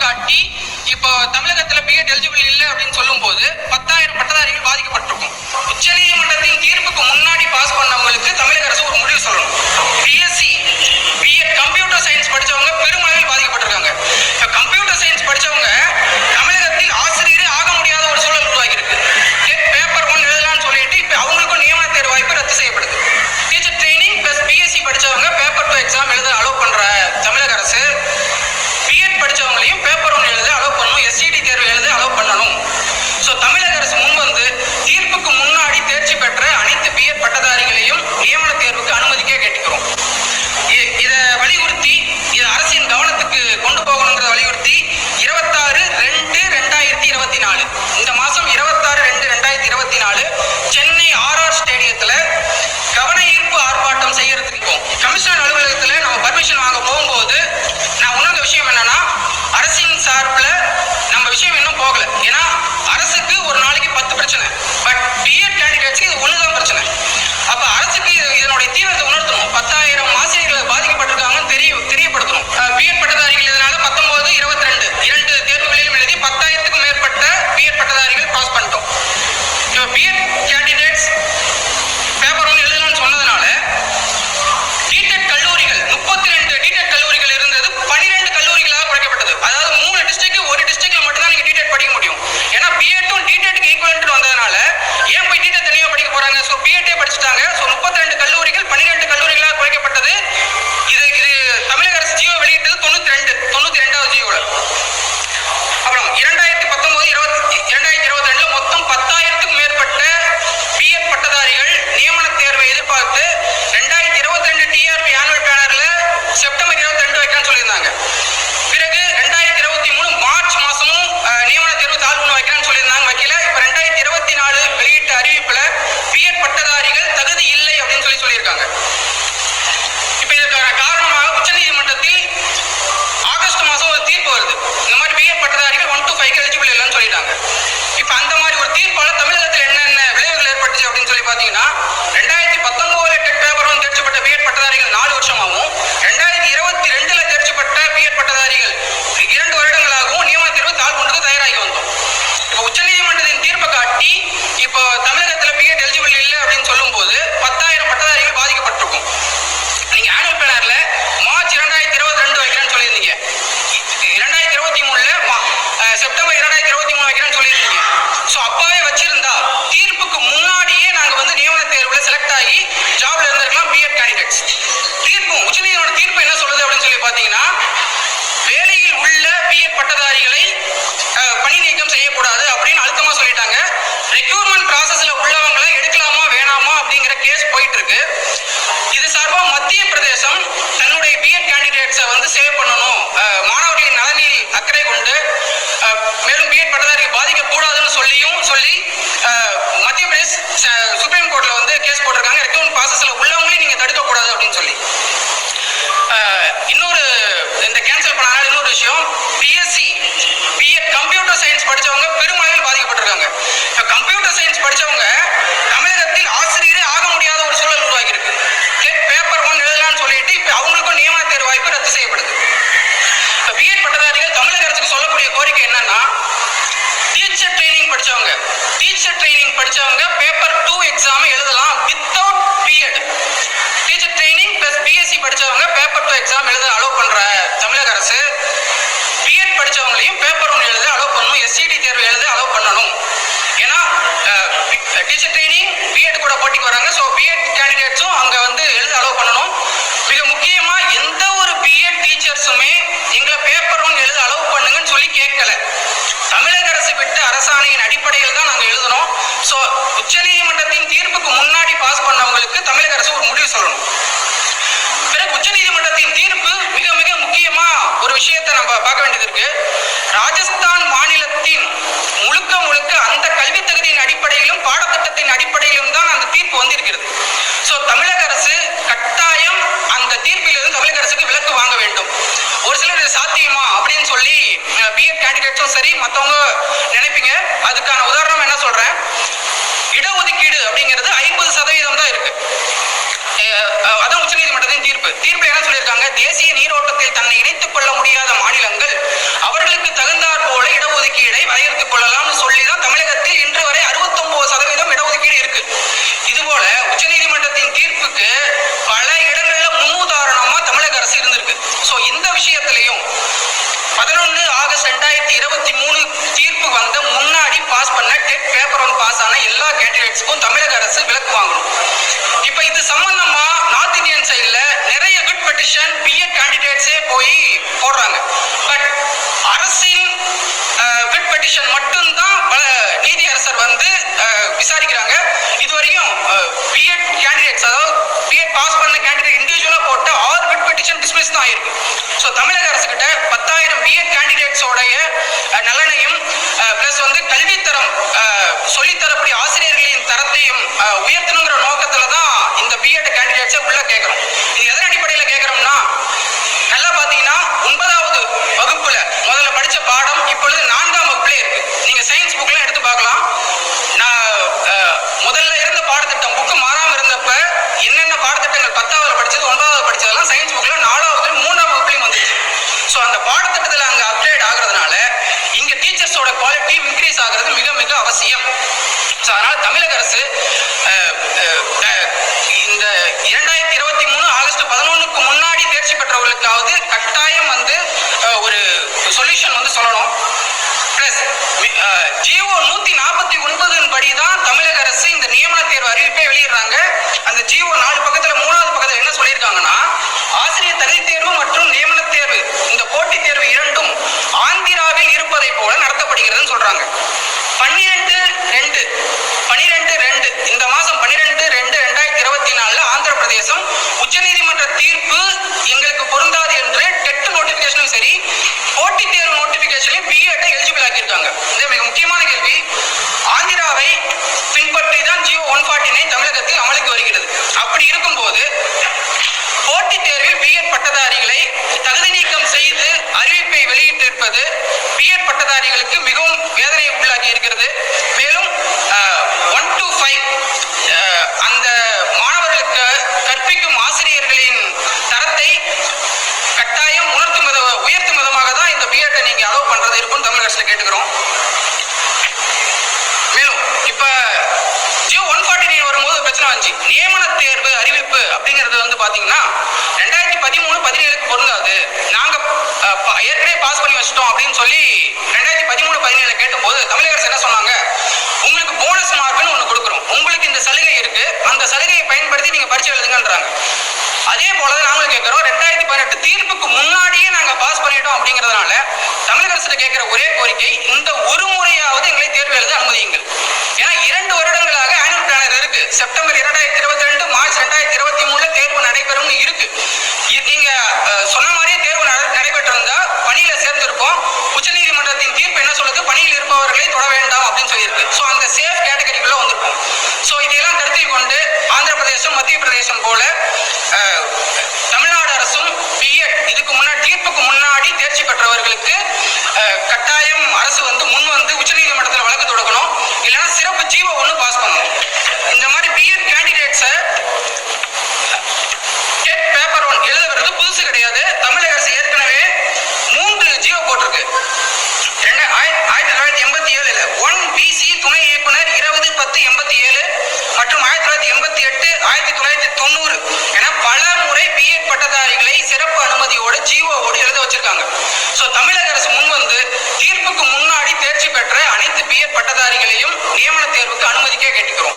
காட்டி இப்போ தமிழகத்துல பிஎட் எலிஜிபிள் இல்லை அப்படின்னு சொல்லி ஒன் டு ஃபைவ் எலிஜிபிள் இல்லைன்னு சொல்லிட்டாங்க. இப்போ அந்த மாதிரி ஒரு தீர்ப்பால் தமிழகத்தில் என்னென்ன விளைவுகள் ஏற்பட்டுச்சு அப்படின்னு சொல்லி பார்த்தீங்கன்னா ரெண்டாயிரத்தி பத்தொன்பதுல டெட் பேப்பர் வந்து தேர்ச்சி பிஎட் பட்டதாரிகள் நாலு வருஷமாகவும் ரெண்டாயிரத்தி இருபத்தி ரெண்டுல தேர்ச்சி பெற்ற பிஎட் பட்டதாரிகள் இரண்டு வருடங்களாகவும் நியமன தேர்வு தாழ்வுக்கு தயாராகி வந்தோம். இப்போ உச்சநீதிமன்றத்தின் தீர்ப்பை காட்டி இப்போ தமிழகத்தில் பிஎட் எலிஜிபிள் இல்லை அப்படின்னு சொல்லும்போது அப்பாவே வச்சிருந்தா படிச்சவங்க மற்றவங்க நினைப்பீங்க. அதுக்கான உதாரணம் என்ன சொல்றேன்? இடஒதுக்கீடு அப்படிங்கிறது ஐம்பது சதவீதம் தான் இருக்கு. அதான் உச்ச நீதிமன்றத்தின் தீர்ப்பு. தீர்ப்பு என்ன சொல்லியிருக்காங்க? தேசிய நீரோட்டத்தில் தன்னை இணைத்துக் கொள்ள முடியாத மாநிலங்கள் அவர்களுக்கு தகுந்தாற் போல இடஒதுக்கீடை வரையறுத்துக் கொள்ளலாம்னு சொல்லிதான் தமிழகத்தில் இன்று வரை அறுபத்தொன்பது சதவீதம் இடஒதுக்கீடு இருக்கு. இது போல உச்ச நீதிமன்றத்தின் தீர்ப்புக்கு பல இடங்கள்ல முன்னுதாரணமா தமிழக அரசு இருந்திருக்கு. சோ இந்த விஷயத்திலையும் பதினொன்னு ஆகஸ்ட் ரெண்டாயிரத்தி இருபத்தி மூணு டெட் பேப்பர் ஒன் பாஸ் ஆன எல்லா கேண்டிடேட்ஸ்க்கும் தமிழக அரசு விலக்கு வாங்கணும். இப்போ இது சம்பந்தமா நார்த் இந்தியன் சைடில் நிறைய குட் பெட்டிஷன் பிஎட் கேண்டிடேட்ஸே போய் போடுறாங்க. பட் அரசின் குட் பெட்டிஷன் மட்டும்தான் நீதியரசர் வந்து விசாரிக்கிறாங்க. இதுவரையும் வரைக்கும் பிஎட் கேண்டிடேட்ஸ் அதாவது பிஎட் பாஸ் பண்ண கேண்டிடேட் இண்டிவிஜுவலாக போட்டு ஆறு குட் பெட்டிஷன் டிஸ்மிஸ் தான் ஆயிருக்கு. ஸோ தமிழக அரசு அரசுக்கிட்ட பத்தாயிரம் பிஎட் கேண்டிடேட்ஸோடைய நலனையும் செய்யறாங்க அஞ்சு நியமன தேர்வு அறிவிப்பு அப்படிங்கிறது வந்து பாத்தீங்கன்னா ரெண்டாயிரத்தி பதிமூணு பதினேழுக்கு பொருந்தாது. நாங்க ஏற்கனவே பாஸ் பண்ணி வச்சிட்டோம் அப்படின்னு சொல்லி ரெண்டாயிரத்தி பதிமூணு பதினேழு கேட்டபோது தமிழக அரசு என்ன சொன்னாங்க? உங்களுக்கு போனஸ் மார்க்னு ஒன்று கொடுக்குறோம். உங்களுக்கு இந்த சலுகை இருக்கு. அந்த சலுகையை பயன்படுத்தி நீங்க பரிச்சை எழுதுங்கன்றாங்க. அதே போல நாங்களும் கேட்கிறோம் ரெண்டாயிரத்தி பதினெட்டு தீர்ப்புக்கு முன்னாடியே நாங்க பாஸ் பண்ணிட்டோம் அப்படிங்கிறதுனால தமிழக அரசு கேட்கிற ஒரே கோரிக்கை இந்த ஒரு முறையாவது எங்களை தேர்வு எழுத அனுமதியுங்கள்.